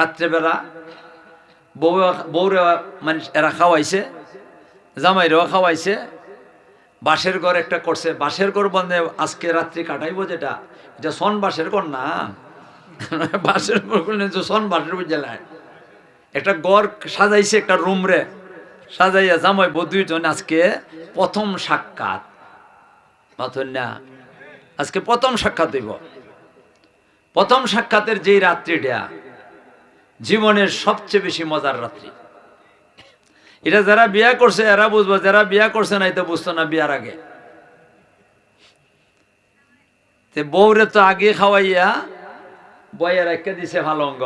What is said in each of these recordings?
রাত্রেবেলা বউ বউরে মানে এরা খাওয়াইছে, জামাইরেও খাওয়াইছে, বাঁশের ঘর একটা করছে। বাঁশের ঘর বন্ধে আজকে রাত্রি কাটাইবো যেটা, এটা সন বাঁশের ঘর না। বাঁশের ঘর করলে সন বাঁশের বুঝলায় একটা গড় সাজাইছে একটা রুম রে। সাজাইয়া জামাই বউ দুইজন আজকে প্রথম সাক্ষাৎ। মাথুন না আজকে প্রথম সাক্ষাৎ হইব। প্রথম সাক্ষাতের যেই রাত্রিটা জীবনের সবচেয়ে বেশি মজার রাত্রি। এটা যারা বিয়া করছে, এরা বুঝব, যারা বিয়া করছে না এটা বুঝতো না বিয়ার আগে। বউরে তো আগে খাওয়াইয়া বইয়া রাখিয়া দিছে ভালঙ্গ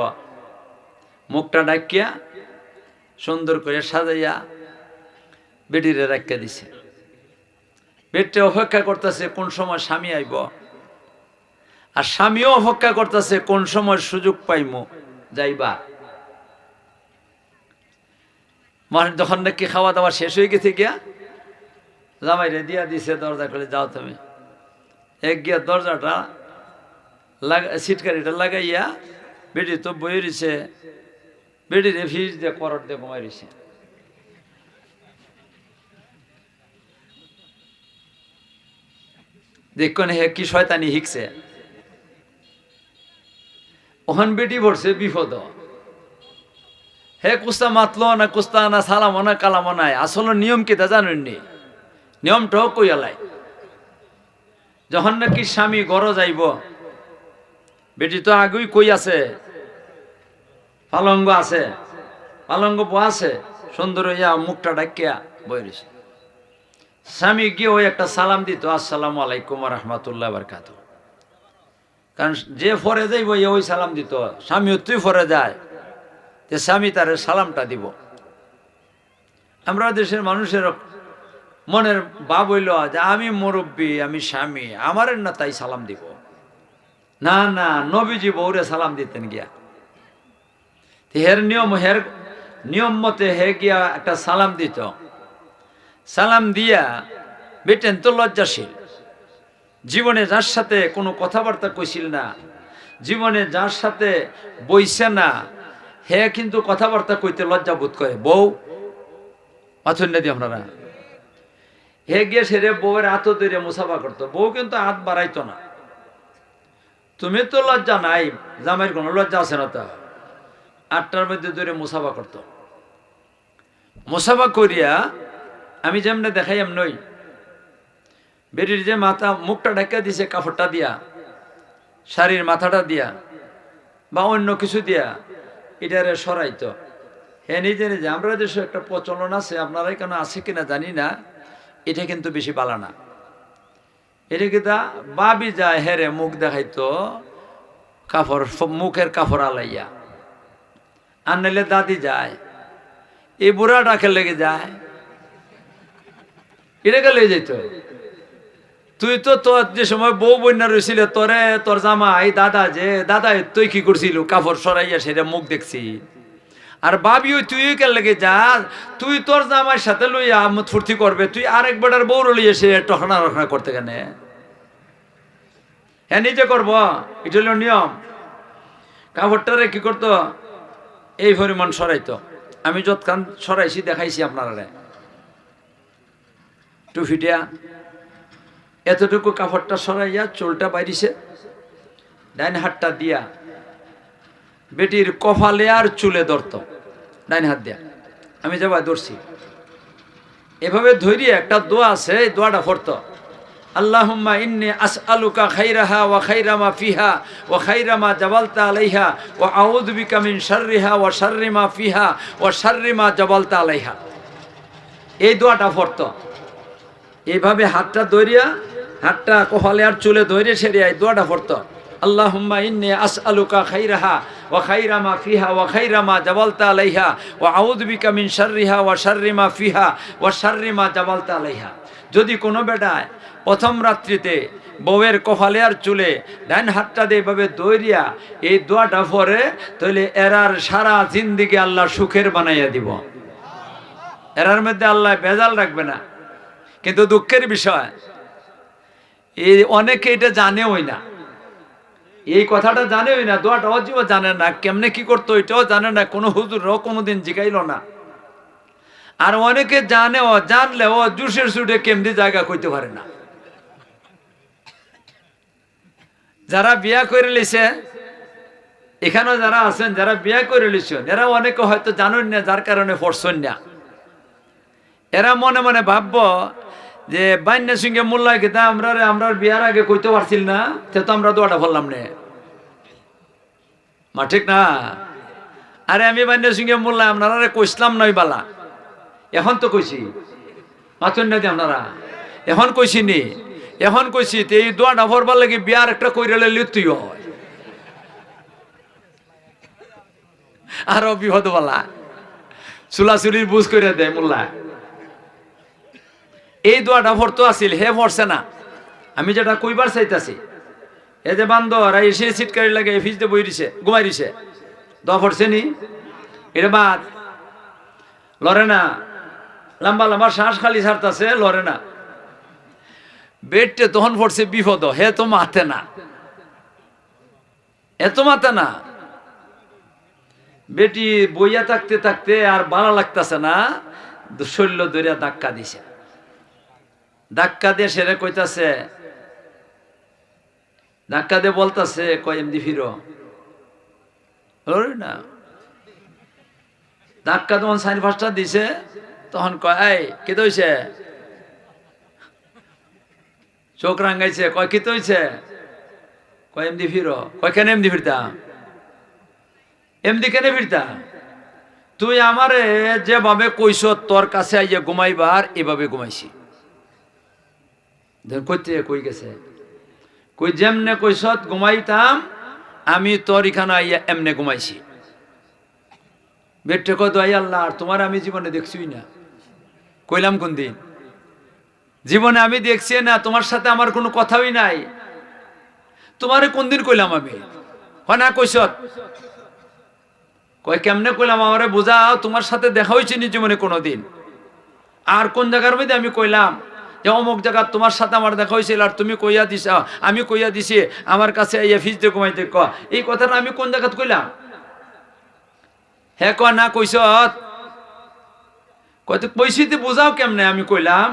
মুখটা ডাকিয়া সুন্দর করে সাজাইয়া বেটিরে রাখিয়া দিছে। বেটটা অপেক্ষা করতেছে কোন সময় স্বামী আইব, আর স্বামীও অপেক্ষা করতেছে কোন সময় সুযোগ পাইমু। যাইবা। মানে যখন নাকি খাওয়া দাওয়া শেষ হয়ে গেছে গিয়া জামাই রে দিয়া দিছে, দরজা খুলে যাও তুমি। এক গিয়া দরজাটা লাগা সিটকারিটা লাগাইয়া বেটি তো বই রয়েছে বেটি রে দিয়ে করট দিয়ে কমাই রয়েছে দেখুন হে কি শয়তানি হিকছে। ওখান বেটি পড়ছে বিপদ। হে কুস্তা মাতলো না কুস্তা না সালামো না কালামো নাই। আসলে নিয়ম কি তা জানেননি নিয়মটাও কইয়ালাই যখন নাকি স্বামী গড় যাইব, বেটি তো আগেই কই আছে, পালঙ্গ আছে, পালঙ্গ বো আছে সুন্দর ইয়া মুখটা ডাকিয়া বই রয়েছে স্বামী গিয়ে ওই একটা সালাম দিত, আসসালামু আলাইকুম রহমতুল্লাহ বারকাত কারণ যে ফরে যাইব ওই সালাম দিত। স্বামীও তুই ফরে যায়, যে স্বামী তার সালামটা দিব। আমরা দেশের মানুষের মনের ভাব হইল যে আমি মুরব্বী, আমি স্বামী, আমার না তাই সালাম দিব। না না, নবীজি বৌরে সালাম দিতেন গিয়া। হের নিয়ম হের নিয়ম মতে হে গিয়া একটা সালাম দিত। সালাম দিয়া বেটেন তো লজ্জাশীল। জীবনে যার সাথে কোনো কথাবার্তা কইছিল না, জীবনে যার সাথে বইছে না, হে কিন্তু কথাবার্তা কইতে লজ্জা বোধ করে। বউ পাথর আপনারা। হে গিয়ে সেরে বউয়ের হাত ধরে মুসাফা করতো। বউ কিন্তু হাত বাড়াইতো না। তুমি তো লজ্জা নাই, জামাইয়ের কোনো লজ্জা আছে না তা? আটটার মধ্যে ধরে মুসাফা করতো। মুসাফা করিয়া আমি যেমনে দেখাই এম বেরির যে মাথা মুখটা ঢাকা দিছে, কাপড়টা দিয়া, শাড়ির মাথাটা দিয়া, বা অন্য কিছু দিয়া, এটারে সরাইতো। হে নিজে নিজে আমরা দেশে একটা প্রচলন আছে, আপনারাই কেন আছে কিনা জানি না, এটা কিন্তু বেশি বালা না। এটা কিন্তু বাবি যায় হেরে মুখ দেখাইতো, কাপড়, মুখের কাপড় আলাইয়া। আর নাইলে দাদি যায়, এই বুড়া ডাকে লেগে যায় এটাকে লেগে যেত তুই তো তোর যে সময় বউ বন্যা রয়েছিল তোরে, তোর জামাই, দাদা যে দাদা তুই কি করছিল? কাপড় সরাইয়া সেটা মুখ দেখছি। আর বাবি ওই তুই কেন লেগে যা? তুই তোর জামাইয়ের সাথে লইয়া ফুর্তি করবে, তুই আরেক বেটার বউ লইয়া সে টখনা রখনা করতে কেন? হ্যাঁ নিজে করব, এটা হলো নিয়ম। কাপড়টারে কি করতো? এই পরিমাণ সরাইতো। আমি যৎকান সরাইছি, দেখাইছি আপনারা টুফিটিয়া এতটুকু কাপড়টা সরাইয়া চুলটা বাইরিছে, ডাইন হাতটা দিয়া। বেটির কফালে আর চুলে ধরত, ডাইন হাত দিয়া। আমি যাবা ধরছি। এভাবে ধৈর্য একটা দোয়া আছে, এই দোয়াটা ফরত আল্লাহুম্মা ইন্নি আসআলুকা খাইরাহা ওয়া খাইরা মা ফিহা ওয়া খাইরা মা জাবালতা আলাইহা ওয়া আউযু বিকা মিন শাররিহা ওয়া শাররি মা ফিহা ওয়া শাররি মা জাবালতা আলাইহা। এই দোয়াটা ফরত এইভাবে হাতটা দৌড়িয়া হাতটা কপালে আর চুলে ধরে সেরে এই দোয়াটা পড়তো। আল্লাহুম্মা ইন্নি আসআলুকা খাইরাহা ওয়া খাইরা মা ফিহা ওয়া খাইরা মা জাবালতা আলাইহা ওয়া আউযু বিকা মিন শাররিহা ওয়া শাররি ফিহা ওয়া শাররি মা জাবালতা আলাইহা। যদি কোনো বেটায় প্রথম রাত্রিতে বউয়ের কপালে আর চুলে ডাইন হাতটা দিয়ে এভাবে দৌড়িয়া এই দোয়াটা পরে তাহলে এরার সারা জিন্দিগি আল্লাহ সুখের বানাইয়া দিব। এরার মধ্যে আল্লাহ বেজাল রাখবে না। কিন্তু দুঃখের বিষয় অনেকে এটা জানেওই না। এই কথাটা জানেই না, দোয়াটা অজীব জানে না, কেমনে কি করতো এটাও জানে না, কোনো হুজুরও কোনোদিন জিগাইল না। আর অনেকে জানে ও জানলে ও জুসের সুটে কেমনি জায়গা কইতে পারে না। যারা বিয়া করে লিছে, এখানেও যারা আছেন, যারা বিয়া করে লিছেন, এরা অনেকে হয়তো জানেন না, যার কারণে পড়ছেন না। এরা মনে মনে ভাবব যে বান্যের সঙ্গে মূল্যায় খেতে আমরা আমরা বিয়ার আগে কইতে পারছিল না সে তো আমরা দোয়াটা বললাম নে। মা, ঠিক না? আরে, আমি বান্যের সঙ্গে মূল্যায় আপনারা কইসলাম নয় বালা। এখন তো কইছি। মাতুন না দি আপনারা এখন কইছি নি। এখন কইছি, তে এই দোয়াটা ভরবার লাগে বিয়ার একটা কইরে লইলে তুই হয় আরও বিপদ বলা। চুলাচুলির বুঝ করে দেয় মোল্লা এই দোয়াটা ভরতো আছিল, হে ভরছে না। আমি যেটা কইবার চাইতাছি, এ যে বান্দর এসে সিটকারি লাগে ফিজতে বই দিছে, ঘুমাই দিছে। দোয়া ভরছে নি? এটা বাদ। লড়ে না। লম্বা লম্বা শ্বাস খালি ছাড়তাছে, লড়ে না। বেডটে তখন পড়ছে বিপদ, হে তো মাথে না। এত মাথে না। বেটি বইয়া থাকতে থাকতে আর ভালো লাগতেছে না, শৈল্য দরিয়া ধাক্কা দিছে। ধাক্কা দিয়ে সেরে কইতাছে, ধাক্কা দিয়ে বলতাছে, কয়, এমনি ফিরো। না? ধাক্কা তখন সাইন ফার্স্টটা দিছে, তখন কয়, এই, কে হইছে চোখ রাঙ্গাইছে কয়, কি হইছে কয়, এমনি ফিরো। কয়, কেন এমনি ফিরতাম এমনি কেন ফিরতা? তুই আমারে যেভাবে কইস তোর কাছে আইয়া ঘুমাইবার, এভাবে ঘুমাইছি। দেখ কইতে কই গেছে? কই যেমনে কইসত ঘুমাইতাম, আমি তোর এখানে আইয়া এমনে ঘুমাইছি। বেটে কত আই আল্লাহ, আর তোমার আমি জীবনে দেখছিই না। কইলাম কোন দিন? জীবনে আমি দেখছি না, তোমার সাথে আমার কোনো কথাই নাই। তোমারে কোন দিন কইলাম আমি? না কইসত কয়, কেমনে কইলাম, আমারে বুঝাও, তোমার সাথে দেখা হয়েছে নি জীবনে কোনোদিন? আর কোন জায়গার মধ্যে? আমি কইলাম যে অমুক জায়গা তোমার সাথে আমার দেখা হয়েছিল আর তুমি কইয়া দিছ, আমি কইয়া দিছি, আমার কাছে এই ফিজতে কমাইতে ক। এই কথাটা আমি কোন জায়গাত কইলাম? হ্যাঁ ক, না কইস কইছি তো বুঝাও কেমনে? আমি কইলাম